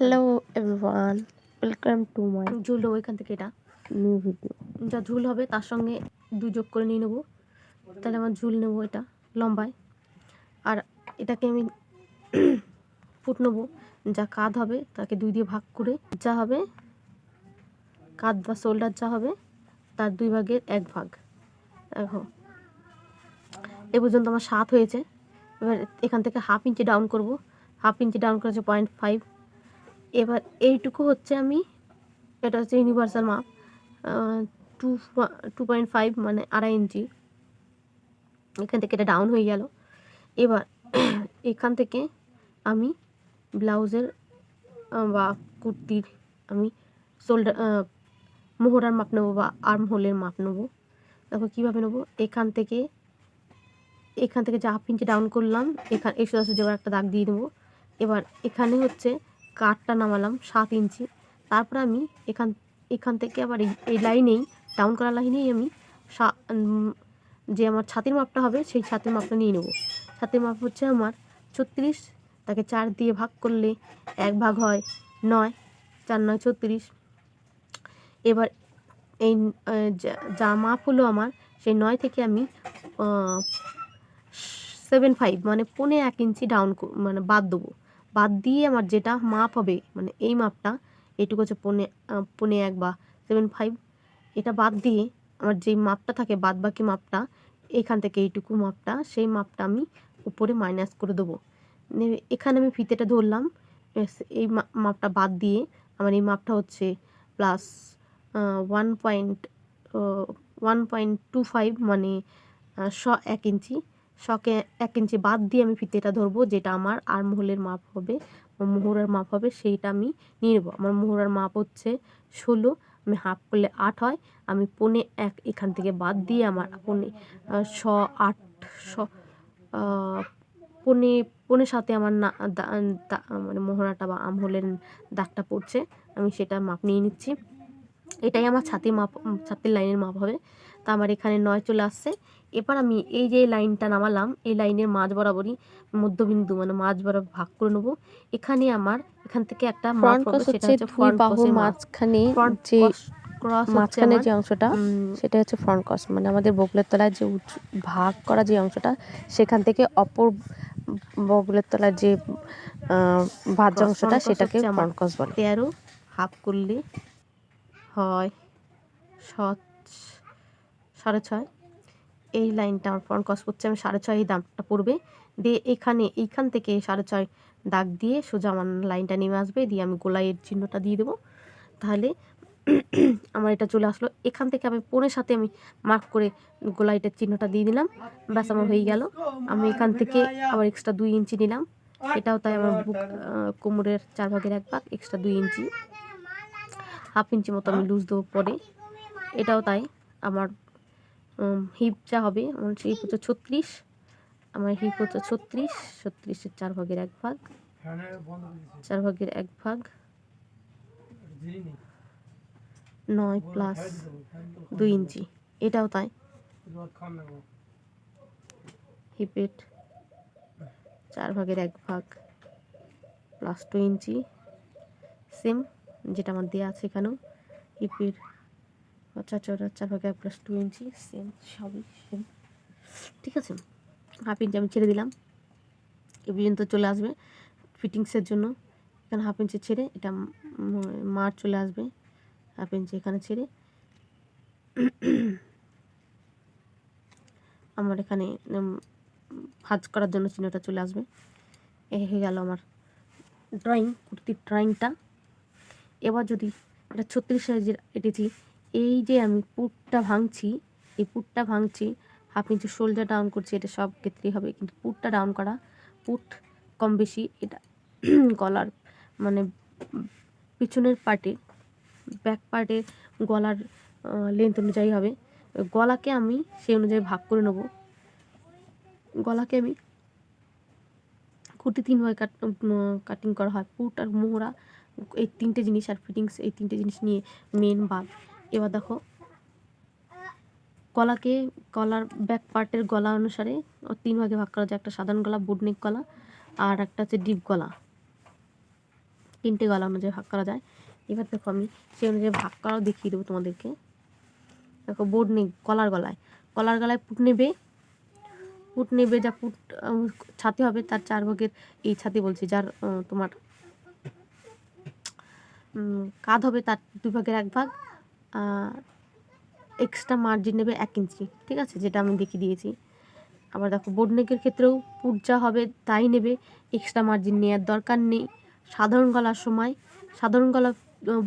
Hello everyone welcome to my ঝুল দেবো এখান থেকে এটা। নিউ ভিডিও যা ঝুল হবে তার সঙ্গে দুই যোগ করে নিয়ে নেব। তাহলে আমার ঝুল নেব এটা লম্বায়। আর এটাকে আমি ফুট নেব। যা কাঁধ হবে তাকে দুই দিয়ে ভাগ করে যা হবে কাঁধ বা শোল্ডার যা হবে তার দুই ভাগের এক ভাগ। দেখো এ পর্যন্ত আমার সাত হয়েছে। এবার এখান থেকে হাফ ইঞ্চি ডাউন করব। হাফ ইঞ্চি ডাউন করেছে পয়েন্ট ফাইভ এবার এইটুকু হচ্ছে আমি, এটা হচ্ছে ইউনিভার্সাল মাপ টু টু পয়েন্ট ফাইভ মানে আড়াই ইঞ্চি। এখান থেকে এটা ডাউন হয়ে গেল। এবার এখান থেকে আমি ব্লাউজের বা কুর্তির আমি শোল্ডার মোহরার মাপ নেব বা আর্ম হোলের মাপ নেব। দেখো কীভাবে নেব? এখান থেকে এখান থেকে যে হাফ ইঞ্চি ডাউন করলাম, এখানে, এই সোজা সোজা একটা দাগ দিয়ে দেবো। এবার এখানে হচ্ছে কাঠটা নামালাম সাত ইঞ্চি। তারপর আমি এখান এখান থেকে আবার এই লাইনেই ডাউন করা লাইনেই আমি যে আমার ছাতির মাপটা হবে সেই ছাতির মাপটা নিয়ে নেব। ছাতির মাপ হচ্ছে আমার ছত্রিশ, তাকে চার দিয়ে ভাগ করলে এক ভাগ হয় নয়, চার নয় ছত্রিশ। এবার এই যা মাপ হলো আমার সেই নয় থেকে আমি সেভেন ফাইভ মানে পৌনে এক ইঞ্চি ডাউন মানে বাদ দেবো। বাদ দিয়ে আমার যেটা মাপ হবে মানে এই মাপটা, এটুকু হচ্ছে পৌনে পৌনে এক বা সেভেন ফাইভ এটা বাদ দিয়ে আমার যেই মাপটা থাকে বাদ বাকি মাপটা, এখান থেকে এইটুকু মাপটা, সেই মাপটা আমি উপরে মাইনাস করে দেবো। এখানে আমি ফিতেটা ধরলাম এই মাপটা বাদ দিয়ে আমার এই মাপটা হচ্ছে plus one point one point two five মানে শ এক ইঞ্চি শকে এক ইঞ্চি বাদ দিয়ে আমি ফিতেটা ধরবো, যেটা আমার আর্মহোলের মাপ হবে মোহরার মাপ হবে, সেইটা আমি নিয়ে নেব। আমার মোহরার মাপ হচ্ছে ষোলো, আমি হাফ করলে আট হয়, আমি পনে এক এখান থেকে বাদ দিয়ে আমার পনে শ, আট, শ পনে পনে সাথে আমার না মানে মোহরাটা বা আমহলের দাগটা পড়ছে, আমি সেটা মাপ নিয়ে নিচ্ছি। এটাই আমার ছাতি মাপ, ছাতির লাইনের মাপ হবে। তা আমার এখানে নয় চলে আসছে এবার আমি এই যে লাইনটা নামালাম এই লাইনের মাঝ বরাবরই মধ্যবিন্দু মানে মাঝ বরাবর ভাগ করে নেব। এখানে আমার এখান থেকে একটা ফ্রন্ট সেটা হচ্ছে ফ্রন্ট বাহুর মাঝখানে যে ক্রস মাঝখানে যে অংশটা সেটা হচ্ছে ফ্রন্ট কস মানে আমাদের বগলের তলায় যে উঁচু ভাগ করা যে অংশটা সেখান থেকে অপর বগলের তলার যে Cross, অংশটা সেটাকে ফ্রন্ট কস বলে। তেরো হাফ করলে হয় সাত সাড়ে ছয়। এই লাইনটা আমার ফ্রন্ট কস করছে, আমি সাড়ে ছয় এই দাগটা পড়বে। দিয়ে এখানে, এইখান থেকে সাড়ে ছয় দাগ দিয়ে সোজা আমার লাইনটা নেমে আসবে, দিয়ে আমি গোলাইয়ের চিহ্নটা দিয়ে দেবো। তাহলে আমার এটা চলে আসলো। এখান থেকে আমি পনেরো সাথে আমি মার্ক করে গোলাইটার চিহ্নটা দিয়ে দিলাম। ব্যাস, আমার হয়ে গেল। আমি এখান থেকে আবার এক্সট্রা দুই ইঞ্চি নিলাম। এটাও তাই আমার বুক কোমরের চার ভাগের এক ভাগ এক্সট্রা দুই ইঞ্চি। হাফ ইঞ্চি মতো আমি লুজ দেবো পরে। এটাও তাই আমার হিপ যা হবে আমার হচ্ছে হিপ হচ্ছে ছত্রিশ আমার হিপ হচ্ছে ছত্রিশ ছত্রিশের চার ভাগের এক ভাগ। চার ভাগের এক ভাগ। নয় প্লাস দুই ইঞ্চি এটাও তাই। হিপের চার ভাগের এক ভাগ প্লাস টু ইঞ্চি। সেম যেটা আমার দেওয়া আছে এখানেও হিপের চার চার চার ভাগে এক প্লাস টু ইঞ্চি সেম সবই সেম ঠিক আছে হাফ ইঞ্চি আমি ছেড়ে দিলাম। এ পর্যন্ত চলে আসবে ফিটিংসের জন্য। এখানে হাফ ইঞ্চি ছেড়ে, এটা মার চলে আসবে। হাফ ইঞ্চি এখানে ছেড়ে। আমার এখানে ভাজ করার জন্য চিহ্নটা চলে আসবে। এ হয়ে গেল আমার ড্রয়িং কুর্তির ড্রয়িংটা এবার যদি এটা ছত্রিশ সাইজের এঁটেছি এই যে আমি পুটটা ভাঙছি, এই পুটটা ভাঙছি হাফ ইঞ্চি শোল্ডার ডাউন করছি, এটা সব ক্ষেত্রেই হবে। কিন্তু পুটটা ডাউন করা, পুট কম বেশি, এটা গলার মানে পিছনের পার্টে ব্যাক পার্টে গলার লেন্থ অনুযায়ী হবে। গলাকে আমি সেই অনুযায়ী ভাগ করে নেব। গলাকে আমি কুর্তি তিনভাবে কাট কাটিং করা হয়। পুট আর মোহরা, এই তিনটে জিনিস আর ফিটিংস এই তিনটে জিনিস নিয়ে মেন বাদ এবার দেখো। গলাকে গলার ব্যাক পার্টের গলা অনুসারে তিন ভাগে ভাগ করা যায়। একটা সাধারণ গলা, বুটনিক গলা, আর একটা হচ্ছে ডিপ গলা। তিনটে গলা অনুযায়ী ভাগ করা যায়। এবার দেখো আমি সেই অনুযায়ী ভাগ করাও দেখিয়ে দেবো তোমাদেরকে। দেখো বোর্ড নেই কলার গলায়। কলার গলায় পুট নেবে। পুট নেবে যা পুট ছাতি হবে, তার চার ভাগের এই ছাতি বলছি, যার তোমার কাঁধ হবে তার দুই ভাগের এক ভাগ। এক্সট্রা মার্জিন নেবে এক ইঞ্চি, ঠিক আছে? যেটা আমি দেখিয়ে দিয়েছি। আবার দেখো বোর্ড নেকের ক্ষেত্রেও পুট যা হবে, তাই নেবে। এক্সট্রা মার্জিন নেওয়ার দরকার নেই। সাধারণ গলার সময়, সাধারণ গলা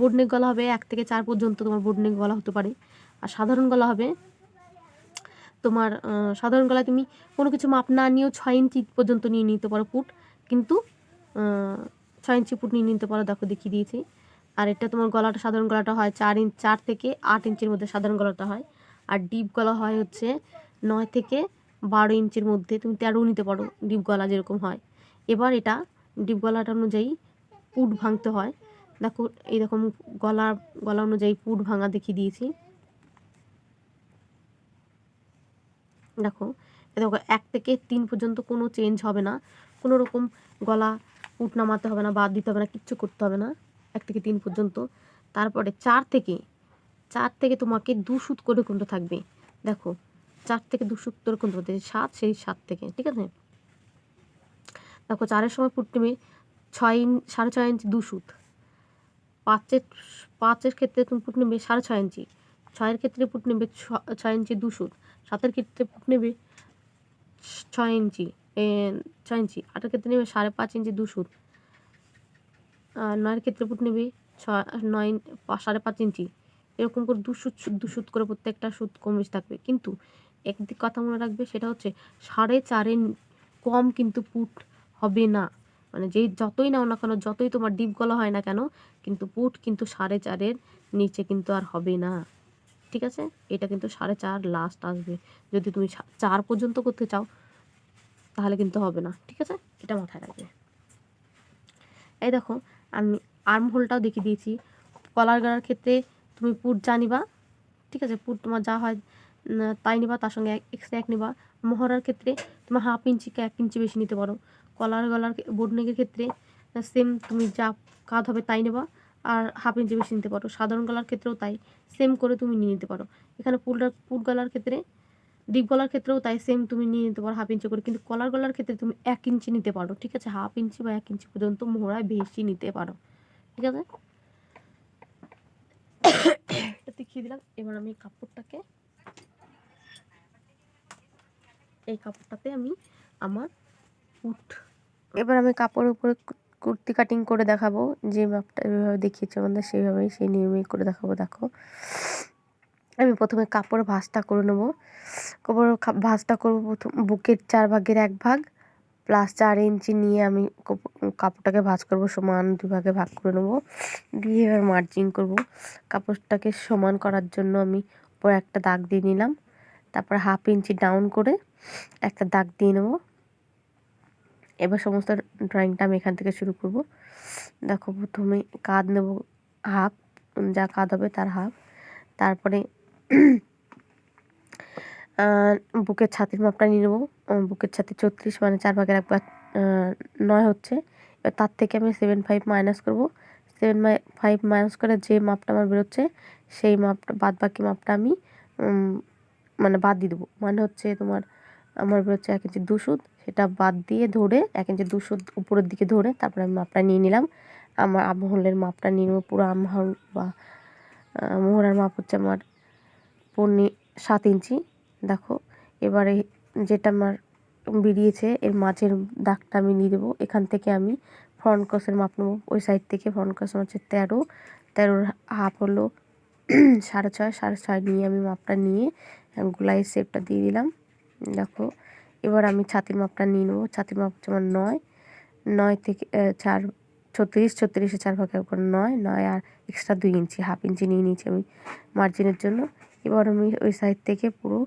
বোর্ড গলা হবে এক থেকে চার পর্যন্ত তোমার বোর্ড গলা হতে পারে। আর সাধারণ গলা হবে, তোমার সাধারণ গলায় তুমি কোনো কিছু মাপ না নিয়েও ছয় ইঞ্চি পর্যন্ত নিয়ে নিতে পারো পুট। কিন্তু ছয় ইঞ্চি পুট নিয়ে নিতে পারো, দেখো দেখিয়ে দিয়েছি। আর এটা তোমার গলাটা, সাধারণ গলাটা হয় চার ইঞ্চ চার থেকে আট ইঞ্চির মধ্যে সাধারণ গলাটা হয়। আর ডিপ গলা হয় হচ্ছে নয় থেকে বারো ইঞ্চির মধ্যে। তুমি তেরো নিতে পারো ডিপ গলা যেরকম হয়। এবার এটা ডিপ গলাটা অনুযায়ী পুট ভাঙতে হয়। দেখো এইরকম গলা গলা অনুযায়ী পুট ভাঙা দেখিয়ে দিয়েছি। দেখো দেখো এক থেকে তিন পর্যন্ত কোনো চেঞ্জ হবে না। কোনো রকম গলা পুট নামাতে হবে না বাদ দিতে হবে না, কিচ্ছু করতে হবে না। এক থেকে তিন পর্যন্ত। তারপরে চার থেকে চার থেকে তোমাকে দু সুত করে কিন্তু থাকবে। দেখো, চার থেকে দু সুত করে থাকবে সাত, সেই সাত থেকে, ঠিক আছে? দেখো, চারের সময় পুট নেবে ছয় ইঞ্চ সাড়ে ছয় ইঞ্চি দু সুত। পাঁচের পাঁচের ক্ষেত্রে তুমি পুট নেবে সাড়ে ছয় ইঞ্চি। ছয়ের ক্ষেত্রে পুট নেবে ছয় ইঞ্চি দু সুত। সাতের ক্ষেত্রে পুট নেবে ছয় ইঞ্চি ছয় ইঞ্চি। আটের ক্ষেত্রে নেবে সাড়ে পাঁচ ইঞ্চি দু সুত। আর নয়ের ক্ষেত্রে পুট নেবে ছয়, নয় সাড়ে পাঁচ ইঞ্চি। এরকম করে দু সুত দু করে প্রত্যেকটা সুত কম বেশি থাকবে। কিন্তু একদিক কথা মনে রাখবে, সেটা হচ্ছে সাড়ে চারের কম কিন্তু পুট হবে না। মানে যেই যতই নাও না কেন, যতই তোমার ডিপ গলা হয় না কেন, কিন্তু পুট কিন্তু সাড়ে চারের নিচে কিন্তু আর হবে না। ঠিক আছে? এটা কিন্তু সাড়ে চার লাস্ট আসবে। যদি তুমি চার পর্যন্ত করতে চাও, তাহলে কিন্তু হবে না। ঠিক আছে? এটা মাথায় রাখবে। এই দেখো আমি আর্ম হোলটাও দেখিয়ে দিয়েছি। কলার গলার ক্ষেত্রে তুমি পুট যা নিবা, ঠিক আছে? পুট তোমার যা হয় তাই নিবা, তার সঙ্গে এক এক্সট্রা এক নিবা। মহড়ার ক্ষেত্রে তোমার হাফ ইঞ্চিকে এক ইঞ্চি বেশি নিতে পারো। কলার গলার বোট নেকের ক্ষেত্রে সেম তুমি যা কাঁধ হবে তাই নেবা, আর হাফ ইঞ্চি বেশি নিতে পারো। সাধারণ গলার ক্ষেত্রেও তাই সেম করে তুমি নিয়ে নিতে পারো। এখানে পুলটার পুট গলার ক্ষেত্রে ডিপ গলার ক্ষেত্রেও তাই সেম তুমি নিয়ে নিতে পারো হাফ ইঞ্চি করে। কিন্তু কলার গলার ক্ষেত্রে তুমি এক ইঞ্চি নিতে পারো, ঠিক আছে? হাফ ইঞ্চি বা এক ইঞ্চি পর্যন্ত মোহরায় বেশি নিতে পারো, ঠিক আছে? এটা দেখিয়ে দিলাম। এবার আমি কাপড়টাকে, এই কাপড়টাতে আমি আমার উঠ। এবার আমি কাপড়ের উপরে কুর্তি কাটিং করে দেখাবো। যে মাপটা যেভাবে দেখিয়েছে আমাদের, সেইভাবেই সেই নিয়মেই করে দেখাবো, দেখো। আমি প্রথমে কাপড় ভাঁজটা করে নেব। কাপড় ভাঁজটা করব প্রথম, বুকের চার ভাগের এক ভাগ প্লাস চার ইঞ্চি নিয়ে আমি কাপ- কাপড়টাকে ভাঁজ করব, সমান দুই ভাগে করে নেব। দিয়ে এবার মার্জিং করব। কাপড়টাকে সমান করার জন্য আমি উপরে একটা দাগ দিয়ে নিলাম। তারপর হাফ ইঞ্চি ডাউন করে একটা দাগ দিয়ে নেব। এবার সমস্ত ড্রয়িংটা আমি এখান থেকে শুরু করব। দেখো প্রথমে কাঁধ নেব হাফ যা কাঁধ হবে তার হাফ তারপরে বুকের ছাতির মাপটা নিয়ে নেব। বুকের ছাতি চৌত্রিশ মানে চার ভাগের একবার আহ, নয় হচ্ছে। এবার তার থেকে আমি সেভেন ফাইভ মাইনাস করব। সেভেন ফাইভ মাইনাস করে যে মাপটা আমার বেরোচ্ছে সেই মাপটা বাদ বাকি মাপটা আমি মানে বাদ দিয়ে দেবো। মানে হচ্ছে তোমার আমার বেরোচ্ছে এক ইঞ্চি দু সুদ সেটা বাদ দিয়ে ধরে এক ইঞ্চি দু সুদ উপরের দিকে ধরে তারপরে আমি মাপটা নিয়ে নিলাম। আমার আমহলের মাপটা নিয়ে নেব পুরো আমহল বা মোহরার মাপ হচ্ছে আমার পৌনে সাত ইঞ্চি, দেখো। এবারে যেটা আমার বেরিয়েছে, এর মাঝের দাগটা আমি নিয়ে দেবো এখান থেকে আমি ফ্রন্ট ক্রসের মাপ নেব। ওই সাইড থেকে ফ্রন্ট ক্রস হচ্ছে তেরো। তেরোর হাফ হলো সাড়ে ছয়। সাড়ে ছয় নিয়ে আমি মাপটা নিয়ে গোলাই শেপটা দিয়ে দিলাম। দেখো, এবার আমি ছাতির মাপটা নিয়ে নেব। ছাতির মাপ হচ্ছে আমার নয়। নয় থেকে চার, ছত্রিশ। ছত্রিশে চার ভাগে উপর নয়। নয় আর এক্সট্রা দুই ইঞ্চি হাফ ইঞ্চি নিয়ে নিয়েছি আমি মার্জিনের জন্য। এবার আমি ওই সাইড থেকে পুরো,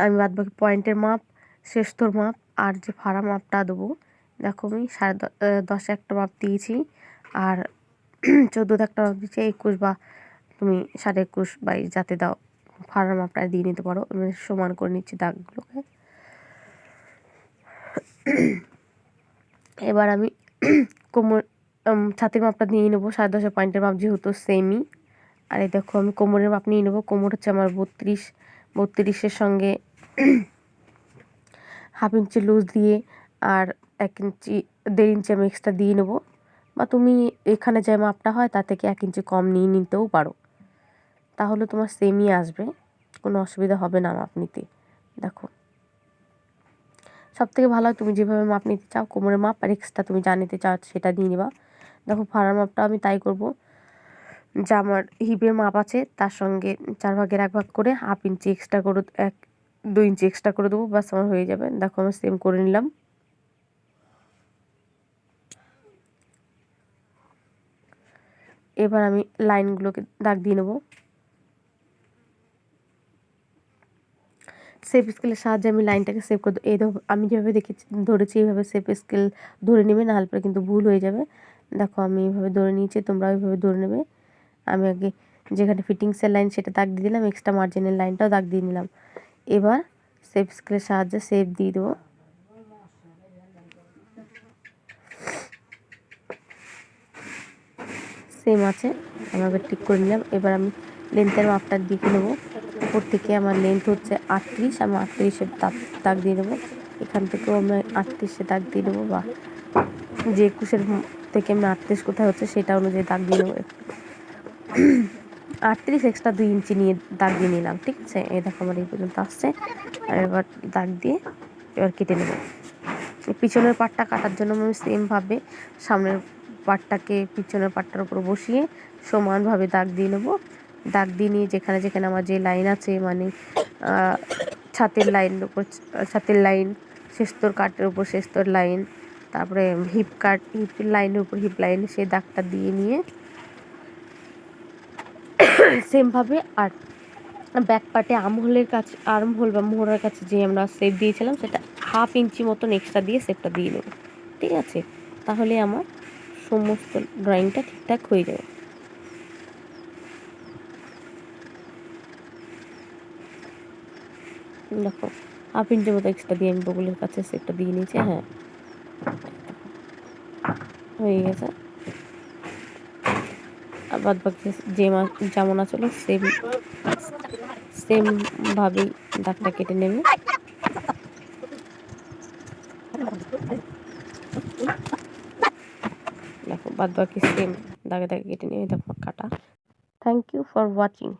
আমি বাদ বাকি পয়েন্টের মাপ, শ্রেষ্ঠর মাপ আর যে ফাড়া মাপটা দেবো, দেখো আমি সাড়ে দশ একটা মাপ দিয়েছি আর চোদ্দোতে একটা মাপ দিয়েছি, একুশ বা তুমি সাড়ে একুশ বাইশ যাতে দাও ফাড়ার মাপটা দিয়ে নিতে পারো। আমি সমান করে নিচ্ছি দাগগুলোকে। এবার আমি কোমর ছাতির মাপটা নিয়ে নেব, সাড়ে দশের পয়েন্টের মাপ যেহেতু সেমই আর এই দেখো, আমি কোমরের মাপ নিয়ে নেব। কোমর হচ্ছে আমার বত্রিশ। বত্রিশের সঙ্গে হাফ ইঞ্চি লুজ দিয়ে আর এক ইঞ্চি, দেড় ইঞ্চি আমি এক্সট্রা দিয়ে নেব। বা তুমি এখানে যে মাপটা হয়, তার থেকে এক ইঞ্চি কম নিয়ে নিতেও পারো। তাহলে তোমার সেমই আসবে। কোনো অসুবিধা হবে না মাপ নিতে। দেখো। সব থেকে ভালো তুমি যেভাবে মাপ নিতে চাও, কোমরের মাপ আর এক্সট্রা তুমি যা নিতে চাও সেটা দিয়ে নিবা। দেখো, ফাড়ার মাপটা আমি তাই করব। যা আমার হিপের মাপ আছে, তার সঙ্গে চার ভাগের এক ভাগ করে হাফ ইঞ্চি এক্সট্রা করে এক, দুই ইঞ্চি এক্সট্রা করে দেবো বাস আমার হয়ে যাবে। দেখো আমি সেম করে নিলাম। এবার আমি লাইনগুলোকে দাগ দিয়ে নেব। সেফ স্কেলের সাহায্যে আমি লাইনটাকে সেভ করে এই আমি যেভাবে দেখেছি ধরেছি, এইভাবে সেফ স্কেল ধরে নেবে নাহলে পরে কিন্তু ভুল হয়ে যাবে। দেখো আমি এইভাবে ধরে নিয়েছি তোমরা ওইভাবে ধরে নেবে। আমি আগে যেখানে ফিটিংসের লাইন সেটা দাগ দিয়ে দিলাম এক্সট্রা মার্জিনের লাইনটাও দাগ দিয়ে নিলাম। এবার সেফ স্কেলের সাহায্যে সেভ দিয়ে দেবো। সেম আছে, আমি আবার ঠিক করে নিলাম। এবার আমি লেন্থের মাপটা দেখে নেব? উপর থেকে আমার লেন্থ হচ্ছে আটত্রিশ, আমি আটত্রিশে দাগ দাগ দিয়ে দেবো। এখান থেকেও আমি আটত্রিশে দাগ দিয়ে দেবো বা যে একুশের থেকে আমি আটত্রিশ কোথায় হচ্ছে সেটা অনুযায়ী দাগ দিয়ে দেবো। আটত্রিশ এক্সট্রা দুই ইঞ্চি নিয়ে দাগ দিয়ে নিলাম, ঠিক আছে? এই দেখো আমার এই পর্যন্ত আসছে। আর এবার দাগ দিয়ে এবার কেটে নেব। পিছনের পাটটা কাটার জন্য আমি সেমভাবে সামনের পাটটাকে পিছনের পাটটার উপর বসিয়ে সমানভাবে দাগ দিয়ে নেব। দাগ দিয়ে নিয়ে যেখানে যেখানে আমার যে লাইন আছে মানে ছাতের লাইনের উপর, ছাতের লাইন শেস্তর কাটের উপর শেস্তর লাইন তারপরে হিপ কাট হিপ লাইনের উপর হিপ লাইন সেই দাগটা দিয়ে নিয়ে সেমভাবে আর ব্যাক পার্টে আমহোলের কাছে আর্মহোল বা মোহরার কাছে যে আমরা সেপ দিয়েছিলাম, সেটা হাফ ইঞ্চি মতন এক্সট্রা দিয়ে সেপটা দিয়ে নেব। ঠিক আছে? তাহলে আমার সমস্ত ড্রয়িংটা ঠিকঠাক হয়ে যাবে। দেখো হাফ ইঞ্চি মতো এক্সট্রা দিয়ে আমি বগুলের কাছে সেপটা দিয়ে নিয়েছি হ্যাঁ। হয়ে গেছে। আর বাদ বাকি যে মা যেমন আসলো সেম সেমভাবেই দাগটা কেটে নেবে। দেখো বাদ বাকি সেম দাগে দাগে কেটে নেবে, দেখো কাটা। Thank you for watching